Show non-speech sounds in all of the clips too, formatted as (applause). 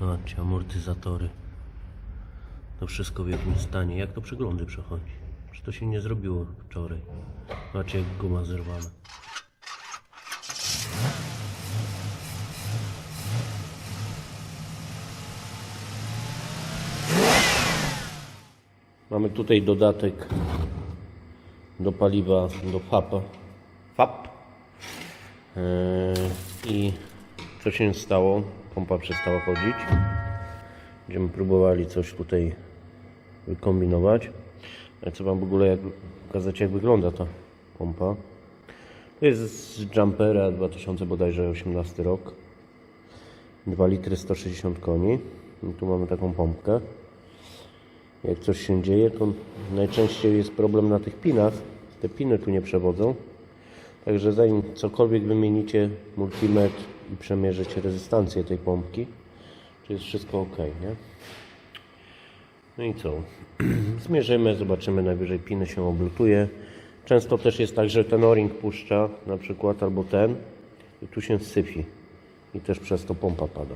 Zobaczcie, amortyzatory. To wszystko w jakim stanie. Jak to przeglądy przechodzi? Czy to się nie zrobiło wczoraj? Zobaczcie, jak guma zerwana. Mamy tutaj dodatek do paliwa, do FAP. FAP. Eee, I co się stało? Pompa przestała chodzić. Będziemy próbowali coś tutaj wykombinować. Ja chcę Wam w ogóle jak, pokazać jak wygląda ta pompa. To jest z Jumpera 2000 bodajże 18 rok. 2 litry 160 koni. I tu mamy taką pompkę. Jak coś się dzieje, to najczęściej jest problem na tych pinach. Te piny tu nie przewodzą. Także zanim cokolwiek wymienicie multimetr i przemierzycie rezystancję tej pompki, to jest wszystko ok, nie? No i co? (clears throat) Zmierzymy, zobaczymy, najwyżej piny się oblutuje. Często też jest tak, że ten o-ring puszcza na przykład, albo ten i tu się syfi i też przez to pompa pada.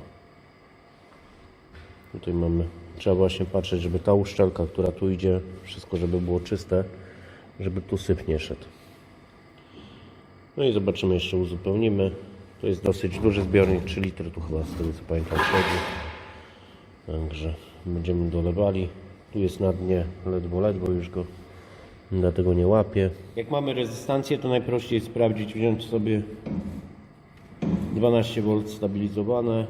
Tutaj mamy, trzeba właśnie patrzeć, żeby ta uszczelka, która tu idzie, wszystko żeby było czyste, żeby tu syf nie szedł. No i zobaczymy, jeszcze uzupełnimy. To jest dosyć duży zbiornik, 3 litry tu chyba z tego co pamiętam wchodzi. Także będziemy dolewali. Tu jest na dnie ledwo, ledwo już go dlatego nie łapię. Jak mamy rezystancję, to najprościej sprawdzić, wziąć sobie 12V stabilizowane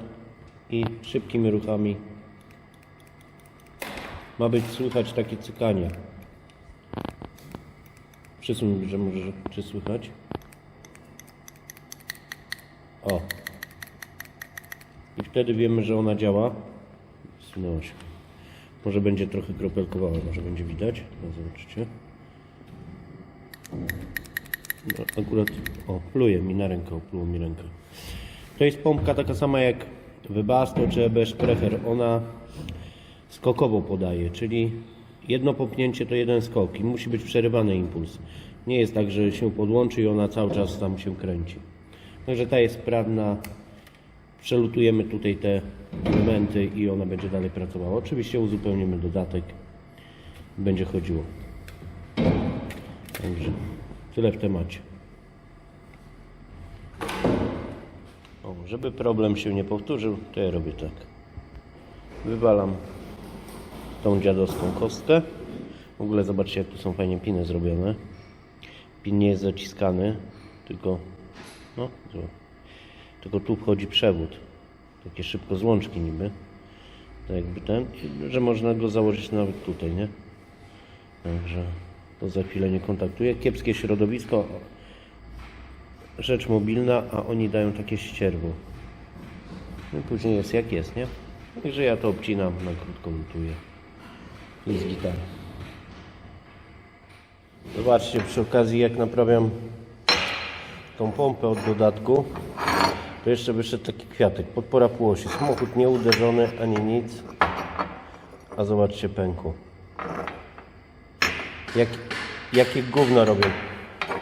i szybkimi ruchami ma być słychać takie cykanie. Przysuń, że może, czy słychać? O. I wtedy wiemy, że ona działa. Wsunęła się. Może będzie trochę kropelkowała, może będzie widać. No, zobaczycie. No, akurat, o, pluje mi na rękę, opluło mi rękę. To jest pompka taka sama jak Webasto czy Ebesz Prefer. Ona skokowo podaje, czyli jedno popnięcie to jeden skok i musi być przerywany impuls. Nie jest tak, że się podłączy i ona cały czas tam się kręci. Także ta jest sprawna. Przelutujemy tutaj te elementy i ona będzie dalej pracowała. Oczywiście uzupełnimy dodatek. Będzie chodziło. Także tyle w temacie. O, żeby problem się nie powtórzył, to ja robię tak. Wywalam tą dziadowską kostkę. W ogóle zobaczcie, jak tu są fajnie piny zrobione. Pin nie jest zaciskany, tylko no, tylko tu wchodzi przewód. Takie szybko złączki niby. Tak jakby ten, że można go założyć nawet tutaj, nie? Także to za chwilę nie kontaktuje. Kiepskie środowisko, rzecz mobilna, a oni dają takie ścierwo. No i później jest jak jest, nie? Także ja to obcinam, na krótko lutuję. I z gitary. Zobaczcie przy okazji jak naprawiam tą pompę od dodatku. To jeszcze wyszedł taki kwiatek. Podpora półosi. Samochód nie uderzony ani nic. A zobaczcie pęku. Jak, jakie gówno robię.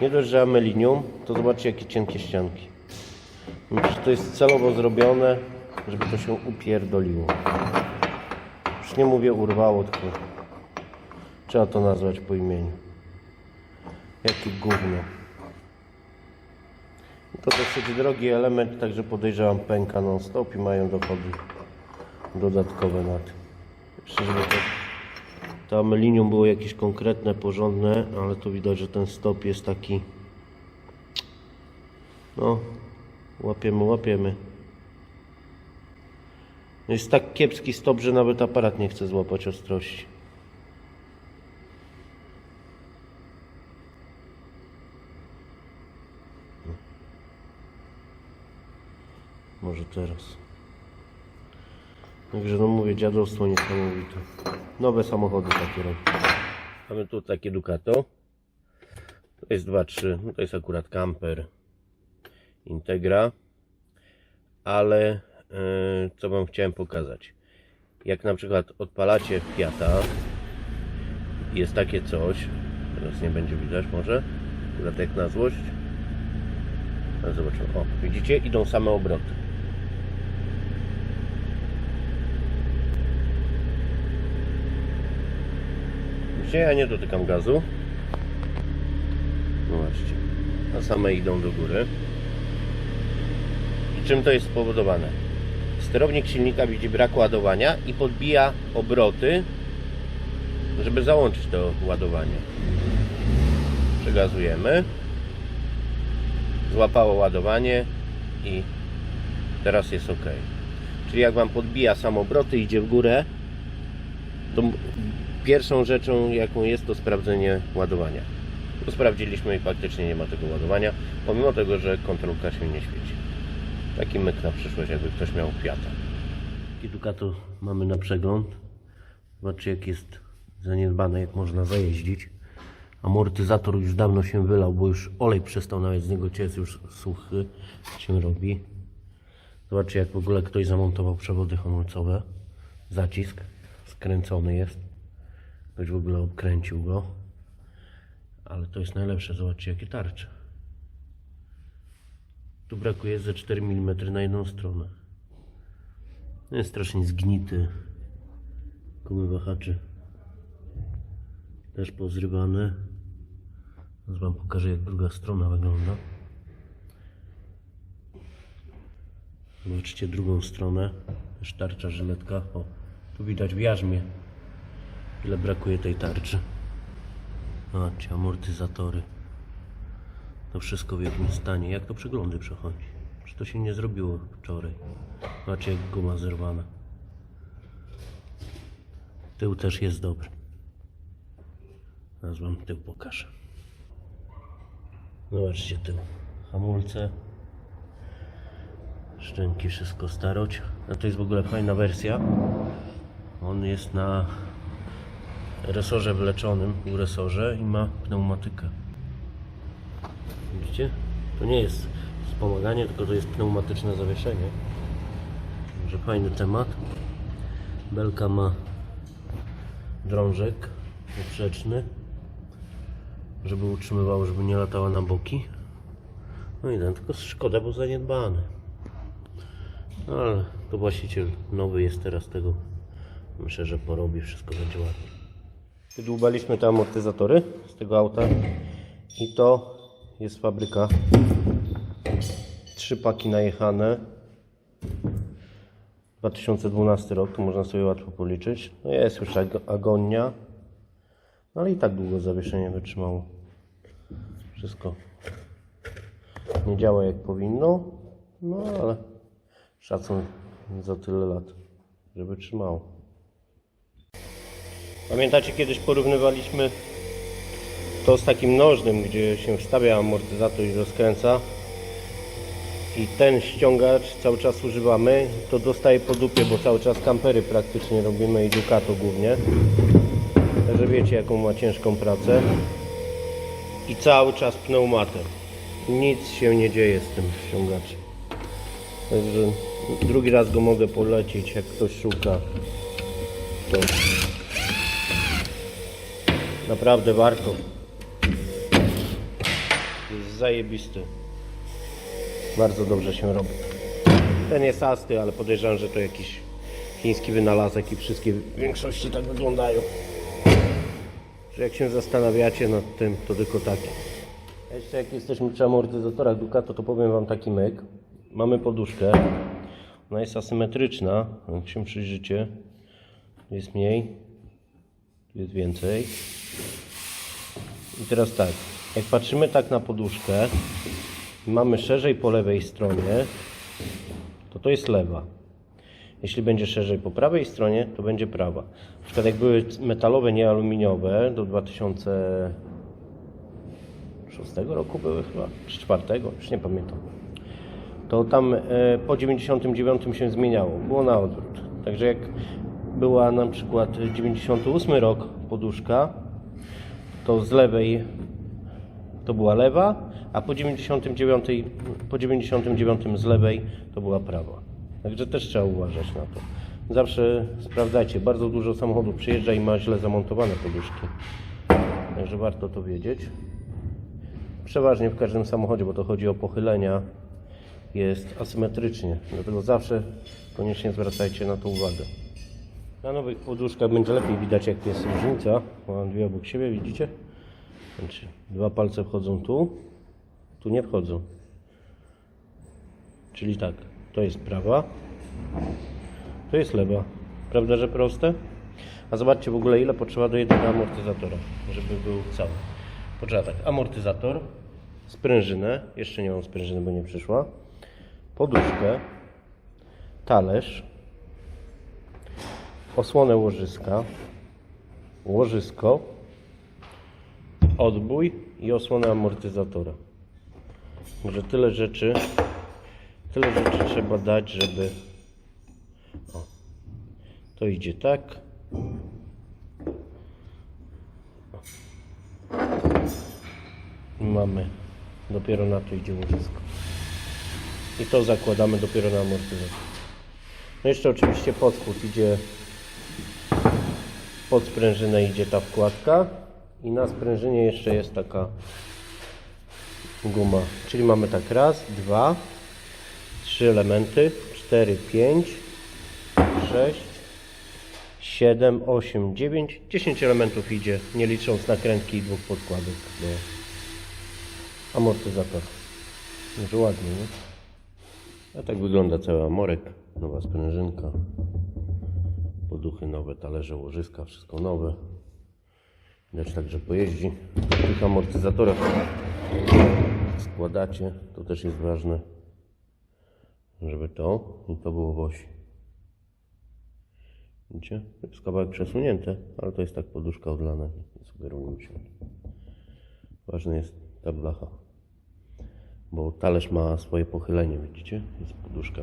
Nie dość, że amelinium, to zobaczcie jakie cienkie ścianki. Myślę, że to jest celowo zrobione, żeby to się upierdoliło. Już nie mówię urwało, tylko trzeba to nazwać po imieniu. Jakie gówno. To dosyć drogi element, także podejrzewam pęka non stop i mają dochody dodatkowe na tym. Jeszcze to, to amelinium było jakieś konkretne, porządne, ale to widać, że ten stop jest taki no łapiemy, łapiemy. Jest tak kiepski stop, że nawet aparat nie chce złapać ostrości. Może teraz. Także no mówię, dziadostwo niesamowite. Nowe samochody takie robią. Mamy tu takie Ducato. To jest 2.3, no to jest akurat camper Integra. Ale e, co Wam chciałem pokazać. Jak na przykład odpalacie Fiata, jest takie coś, teraz nie będzie widać może, akurat jak na złość. Ale zobaczymy, o, widzicie, idą same obroty. Widzicie, ja nie dotykam gazu. No właśnie. A same idą do góry. I czym to jest spowodowane? Sterownik silnika widzi brak ładowania i podbija obroty, żeby załączyć to ładowanie. Przegazujemy. Złapało ładowanie i teraz jest ok. Czyli jak Wam podbija sam obroty, idzie w górę, to pierwszą rzeczą jaką jest to sprawdzenie ładowania. To sprawdziliśmy i faktycznie nie ma tego ładowania, pomimo tego, że kontrolka się nie świeci. Taki myk na przyszłość, jakby ktoś miał Fiata. I Ducato mamy na przegląd. Zobaczcie jak jest zaniedbane, jak można zajeździć. Amortyzator już dawno się wylał, bo już olej przestał nawet z niego ciec, już suchy się robi. Zobaczcie jak w ogóle ktoś zamontował przewody hamulcowe. Zacisk skręcony jest. Ktoś w ogóle obkręcił go. Ale to jest najlepsze. Zobaczcie jakie tarcze. Tu brakuje ze 4 mm na jedną stronę. Jest strasznie zgnity. Komy wahaczy też pozrywane. Teraz Wam pokażę jak druga strona wygląda. Zobaczcie drugą stronę. Też tarcza żyletka. O, tu widać w jarzmie ile brakuje tej tarczy. Zobaczcie, amortyzatory. To wszystko w jakimś stanie. Jak to przeglądy przechodzi? Czy to się nie zrobiło wczoraj? Zobaczcie jak guma zerwana. Tył też jest dobry. Teraz wam tył pokażę. Zobaczcie tył. Hamulce. Szczęki, wszystko staroć. A to jest w ogóle fajna wersja. On jest na resorze wleczonym, u resorze i ma pneumatykę. Widzicie? To nie jest wspomaganie, tylko to jest pneumatyczne zawieszenie. Także fajny temat. Belka ma drążek poprzeczny, żeby utrzymywało, żeby nie latała na boki. No i ten, tylko szkoda, bo zaniedbany. No ale to właściciel nowy jest teraz tego. Myślę, że porobi, wszystko będzie ładnie. Wydłubaliśmy te amortyzatory z tego auta i to jest fabryka. Trzy paki najechane. 2012 rok, to można sobie łatwo policzyć. No jest już ag- agonia. No ale i tak długo zawieszenie wytrzymało. Wszystko nie działa jak powinno. No ale szacun za tyle lat, żeby trzymało. Pamiętacie, kiedyś porównywaliśmy to z takim nożnym, gdzie się wstawia amortyzator i rozkręca. I ten ściągacz cały czas używamy. To dostaje po dupie, bo cały czas kampery praktycznie robimy i Ducato głównie. Także wiecie, jaką ma ciężką pracę. I cały czas pneumatem. Nic się nie dzieje z tym ściągaczem. Także drugi raz go mogę polecić, jak ktoś szuka. To Naprawdę warto. Jest zajebisty. Bardzo dobrze się robi. Ten jest asty, ale podejrzewam, że to jakiś chiński wynalazek i wszystkie w większości tak wyglądają. Że jak się zastanawiacie nad tym, to tylko takie. A Jeszcze jak jesteśmy przy amortyzatorach Ducato, to powiem Wam taki myk. Mamy poduszkę. Ona jest asymetryczna. Jak się przyjrzycie, jest mniej, jest więcej. I teraz tak, jak patrzymy tak na poduszkę, mamy szerzej po lewej stronie, to to jest lewa. Jeśli będzie szerzej po prawej stronie, to będzie prawa. Na przykład jak były metalowe, nie aluminiowe do 2006 roku były chyba, czy 4, już nie pamiętam. To tam e, po 99 się zmieniało, było na odwrót. Także jak była na przykład 98 rok poduszka, to z lewej to była lewa, a po 99, po 99 z lewej to była prawa. Także też trzeba uważać na to. Zawsze sprawdzajcie, bardzo dużo samochodów przyjeżdża i ma źle zamontowane poduszki. Także warto to wiedzieć. Przeważnie w każdym samochodzie, bo to chodzi o pochylenia, jest asymetrycznie. Dlatego zawsze koniecznie zwracajcie na to uwagę. Na nowych poduszkach będzie lepiej widać jak jest różnica. Mam dwie obok siebie, widzicie? Znaczy, dwa palce wchodzą tu, tu nie wchodzą. Czyli tak, to jest prawa, to jest lewa. Prawda, że proste? A zobaczcie w ogóle ile potrzeba do jednego amortyzatora, żeby był cały. Potrzeba tak, amortyzator, sprężynę, jeszcze nie mam sprężyny, bo nie przyszła, poduszkę, talerz, osłonę łożyska, łożysko, odbój i osłonę amortyzatora. Także tyle rzeczy, tyle rzeczy trzeba dać, żeby o, to idzie tak. I Mamy, dopiero na to idzie łożysko. I to zakładamy dopiero na amortyzator. No jeszcze oczywiście pod spód idzie pod sprężynę idzie ta wkładka i na sprężynie jeszcze jest taka guma. Czyli mamy tak raz, dwa, trzy elementy, cztery, pięć, sześć, siedem, osiem, dziewięć, dziesięć elementów idzie, nie licząc nakrętki i dwóch podkładek do amortyzatora. Może ładnie, nie? A tak wygląda cały amorek, nowa sprężynka. Poduchy nowe, talerze, łożyska, wszystko nowe. Widać także pojeździ. W tych amortyzatorach składacie, to też jest ważne, żeby to i to było w osi. Widzicie? Jest kawałek przesunięte, ale to jest tak poduszka odlana, nie sugerujmy się. Ważna jest ta blacha, bo talerz ma swoje pochylenie, widzicie? Jest poduszka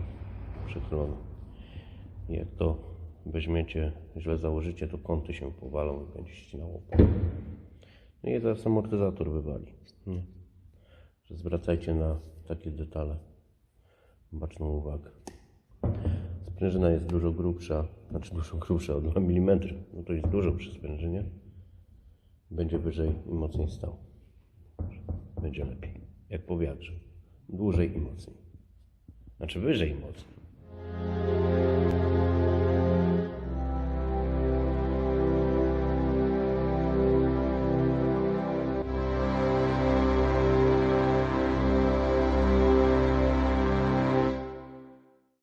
przechylona. I jak to weźmiecie, źle założycie, to kąty się powalą i będzie ścinało. No i zaraz amortyzator wywali. Nie? Zwracajcie na takie detale baczną uwagę. Sprężyna jest dużo grubsza, znaczy dużo grubsza o 2 mm. No to jest dużo przy sprężynie. Będzie wyżej i mocniej stał. Będzie lepiej. Jak po. Dłużej i mocniej. Znaczy wyżej i mocniej.